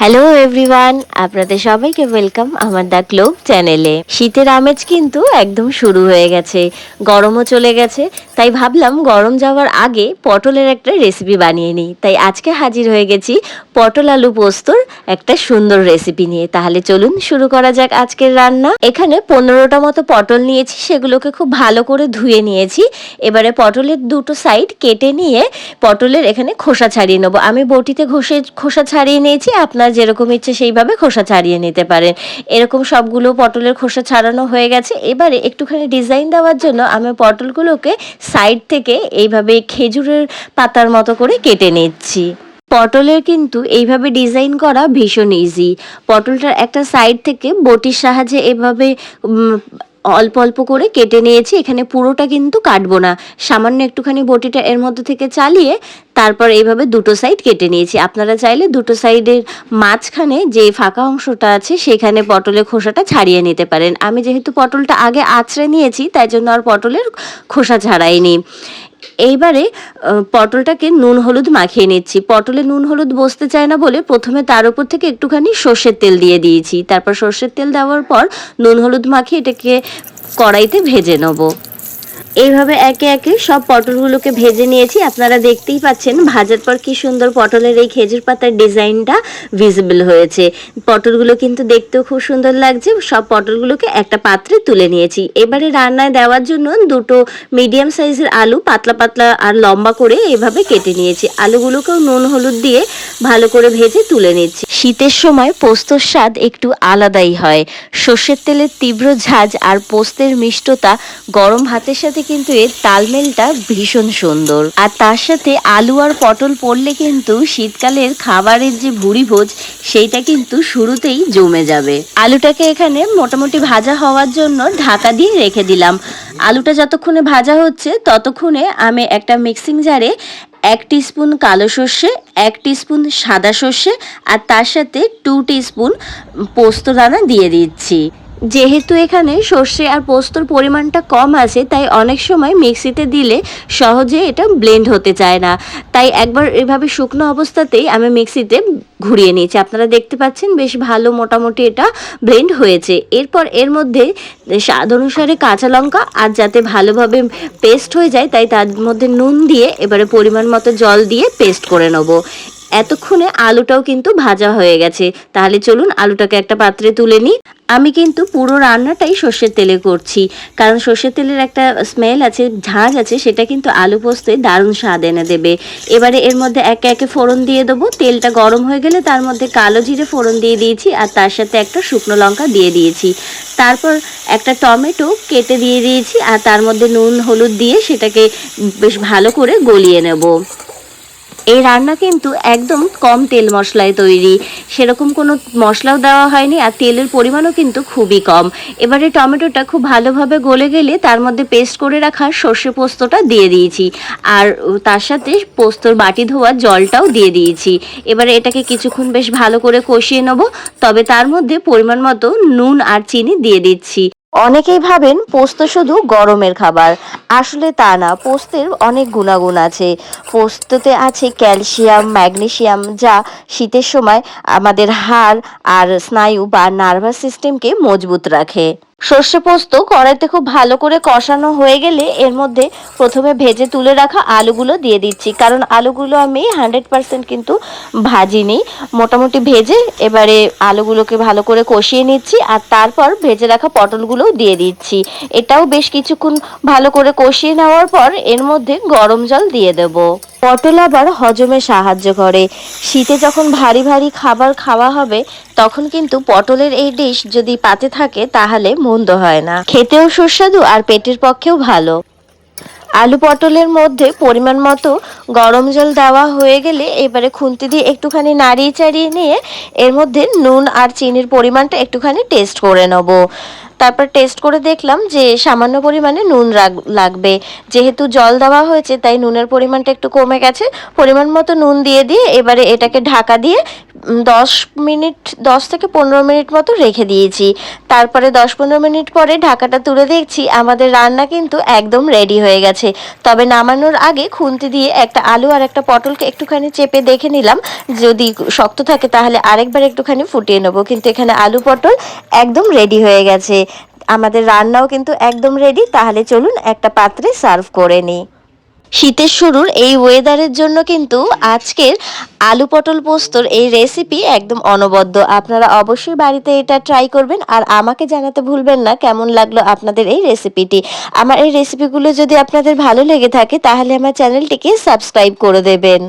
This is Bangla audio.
হ্যালো এভরিওয়ান আপনাদের সবাইকে ওয়েলকাম আমার দ্য ক্লোক চ্যানেলে শীতের আমেজ কিন্তু একদম শুরু হয়ে গেছে। গরমও চলে গেছে। তাই ভাবলাম গরম যাওয়ার আগে পটলের একটা রেসিপি বানিয়ে নিই। তাই আজকে হাজির হয়ে গেছি পটল আলু পোস্তর একটা সুন্দর রেসিপি নিয়ে। তাহলে চলুন শুরু করা যাক আজকের রান্না। এখানে পনেরোটা মতো পটল নিয়েছি। সেগুলোকে খুব ভালো করে ধুয়ে নিয়েছি। এবারে পটলের দুটো সাইড কেটে নিয়ে পটলের এখানে খোসা ছাড়িয়ে নেব। আমি বটিতে ঘষে, খোসা ছাড়িয়ে নিয়েছি। আপনার যেরকম ইচ্ছে সেইভাবে খোসা ছাড়িয়ে নিতে পারেন। এরকম সবগুলো পটলের খোসা ছাড়ানো হয়ে গেছে। এবারে একটুখানি ডিজাইন দেওয়ার জন্য আমি পটলগুলোকে সাইড থেকে এইভাবে খেজুরের পাতার মতো করে কেটে নিচ্ছি। পটলের কিন্তু এইভাবে ডিজাইন করা ভীষণ ইজি পটলটার একটা সাইড থেকে বটির সাহায্যে এভাবে অল্প অল্প করে কেটে নিয়েছি, এখানে পুরোটা কিন্তু কাটবো না। সামান্য একটুখানি বটিটা এর মধ্যে থেকে চালিয়ে তারপর এইভাবে দুটো সাইড কেটে নিয়েছি। আপনারা চাইলে দুটো সাইডের মাঝখানে যে ফাঁকা অংশটা আছে, সেখানে পটলের খোসাটা ছাড়িয়ে নিতে পারেন। আমি যেহেতু পটলটা আগে আছড়ে নিয়েছি, তাই জন্য আর পটলের খোসা ছাড়াইনি। এইবারে পটলটাকে নুন হলুদ মাখিয়ে নিচ্ছি। পটলে নুন হলুদ বসতে চায় না বলে প্রথমে তার উপর থেকে একটুখানি সর্ষের তেল দিয়ে দিয়েছি। তারপর সর্ষের তেল দেওয়ার পর নুন হলুদ মাখিয়ে এটাকে কড়াইতে ভেজে নেব। এইভাবে একে একে সব পটলগুলোকে ভেজে নিয়েছি। আপনারা দেখতেই পাচ্ছেন ভাজার পর কি সুন্দর পটলের এই খেজুর পাতার ডিজাইনটা ভিজিবল হয়েছে। পটলগুলো কিন্তু দেখতেও খুব সুন্দর লাগছে। সব পটলগুলোকে একটা পাত্রে তুলে নিয়েছি। এবারে রান্নায় দেওয়ার জন্য দুটো মিডিয়াম সাইজের আলু পাতলা পাতলা আর লম্বা করে এভাবে কেটে নিয়েছি। আলুগুলোকেও নুন, হলুদ দিয়ে ভালো করে ভেজে তুলে নিচ্ছি। শীতের সময় পোস্তর স্বাদ একটু আলাদাই হয়। সর্ষের তেলের তীব্র ঝাঁজ আর পোস্তের মিষ্টতা গরম ভাতের সাথে কিন্তু এর তালমেলটা ভীষণ সুন্দর। আর তার সাথে আলু আর পটল পড়লে কিন্তু শীতকালের খাবারের যে ভুড়ি ভোজ সেইটা কিন্তু শুরুতেই জমে যাবে। আলুটাকে এখানে মোটামুটি ভাজা হওয়ার জন্য ঢাকা দিয়ে রেখে দিলাম। আলুটা যতক্ষণে ভাজা হচ্ছে, ততক্ষণে আমি একটা মিক্সিং জারে এক টিস্পুন কালো সর্ষে, এক টিস্পুন সাদা সর্ষে আর তার সাথে টু টিস্পুন পোস্ত দানা দিয়ে দিচ্ছি। যেহেতু এখানে সর্ষে আর পোস্তর পরিমাণটা কম আছে, তাই অনেক সময় মিক্সিতে দিলে সহজে এটা ব্লেন্ড হতে চায় না। তাই একবার এভাবে শুকনো অবস্থাতেই আমি মিক্সিতে ঘুরিয়ে নিয়েছি। আপনারা দেখতে পাচ্ছেন বেশ ভালো মোটামুটি এটা ব্লেন্ড হয়েছে। এরপর এর মধ্যে স্বাদ অনুসারে কাঁচা লঙ্কা আর যাতে ভালোভাবে পেস্ট হয়ে যায়, তাই তার মধ্যে নুন দিয়ে এবারে পরিমাণ মতো জল দিয়ে পেস্ট করে নেব। এতক্ষণে আলুটাও কিন্তু ভাজা হয়ে গেছে। তাহলে চলুন আলুটাকে একটা পাত্রে তুলে নিই। আমি কিন্তু পুরো রান্নাটাই সর্ষের তেলে করছি। কারণ সর্ষের তেলের একটা স্মেল আছে, ঝাঁজ আছে, সেটা কিন্তু আলু পোস্তে দারুণ স্বাদ এনে দেবে। এবারে এর মধ্যে একে একে ফোড়ন দিয়ে দেবো। তেলটা গরম হয়ে গেলে তার মধ্যে কালো জিরে ফোড়ন দিয়ে দিয়েছি আর তার সাথে একটা শুকনো লঙ্কা দিয়ে দিয়েছি। তারপর একটা টমেটো কেটে দিয়ে দিয়েছি আর তার মধ্যে নুন, হলুদ দিয়ে সেটাকে বেশ ভালো করে গলিয়ে নেব। এই রান্না কিন্তু একদম কম তেল মশলায় তৈরি। সেরকম কোনো মশলাও দেওয়া হয়নি আর তেলের পরিমাণও কিন্তু খুবই কম। এবারে টমেটোটা খুব ভালোভাবে গলে গেলে তার মধ্যে পেস্ট করে রাখা সর্ষে পোস্তটা দিয়ে দিয়েছি। আর তার সাথে পোস্তর বাটি ধোয়া জলটাও দিয়ে দিয়েছি। এবারে এটাকে কিছুক্ষণ বেশ ভালো করে কষিয়ে নেব। তবে তার মধ্যে পরিমাণ মতো নুন আর চিনি দিয়ে দিচ্ছি। অনেকেই ভাবেন পোস্ত শুধু গরমের খাবার। আসলে তা না, পোস্তের অনেক গুণাগুণ আছে। পোস্ততে আছে ক্যালসিয়াম ম্যাগনেশিয়াম যা শীতের সময় আমাদের হাড় আর স্নায়ু বা নার্ভাস সিস্টেমকে মজবুত রাখে। সর্ষে পোস্ত কড়াইতে খুব ভালো করে কষানো হয়ে গেলে এর মধ্যে প্রথমে ভেজে তুলে রাখা আলুগুলো দিয়ে দিচ্ছি। কারণ আলুগুলো আমি হান্ড্রেড পার্সেন্ট কিন্তু ভাজিনি। মোটামুটি ভেজে এবারে আলুগুলোকে ভালো করে কষিয়ে নিচ্ছি আর তারপর ভেজে রাখা পটলগুলোও দিয়ে দিচ্ছি। এটাও বেশ কিছুক্ষণ ভালো করে কষিয়ে নেওয়ার পর এর মধ্যে গরম জল দিয়ে দেবো। পটল আবার হজমে সাহায্য করে। শীতে যখন ভারী ভারী খাবার খাওয়া হবে, তখন কিন্তু পটলের এই ডিশ যদি পাতে থাকে, তাহলে মন্দ হয় না। খেতেও সুস্বাদু আর পেটের পক্ষেও ভালো। আলু পটলের মধ্যে পরিমাণ মতো গরম জল দেওয়া হয়ে গেলে এবারে খুন্তি দিয়ে একটুখানি নাড়িয়ে চাড়িয়ে নিয়ে এর মধ্যে নুন আর চিনির পরিমাণটা একটুখানি টেস্ট করে নেব। তারপর টেস্ট করে দেখলাম যে সামান্য পরিমাণে নুন লাগবে। যেহেতু জল দেওয়া হয়েছে, তাই নুনের পরিমাণটা একটু কমে গেছে। পরিমাণ মতো নুন দিয়ে দিয়ে এবারে এটাকে ঢাকা দিয়ে দশ মিনিট, দশ থেকে পনেরো মিনিট মতো রেখে দিয়েছি। তারপরে দশ পনেরো মিনিট পরে ঢাকাটা তুলে দেখছি, আমাদের রান্না কিন্তু একদম রেডি হয়ে গেছে। তবে নামানোর আগে খুন্তি দিয়ে একটা আলু আর একটা পটলকে একটুখানি চেপে দেখে নিলাম। যদি শক্ত থাকে তাহলে আরেকবার একটুখানি ফুটিয়ে নেব। কিন্তু এখানে আলু পটল একদম রেডি হয়ে গেছে। আমাদের রান্নাও কিন্তু একদম রেডি তাহলে চলুন একটা পাত্রে সার্ভ করে নিই। শীতের শুরুর এই ওয়েদারের জন্য কিন্তু আজকের আলু পটল পোস্তর এই রেসিপি একদম অনবদ্য। আপনারা অবশ্যই বাড়িতে এটা ট্রাই করবেন, আর আমাকে জানাতে ভুলবেন না কেমন লাগল আপনাদের এই রেসিপিটি আমার এই রেসিপিগুলো যদি আপনাদের ভালো লেগে থাকে, তাহলে আমার চ্যানেলটিকে সাবস্ক্রাইব করে দেবেন।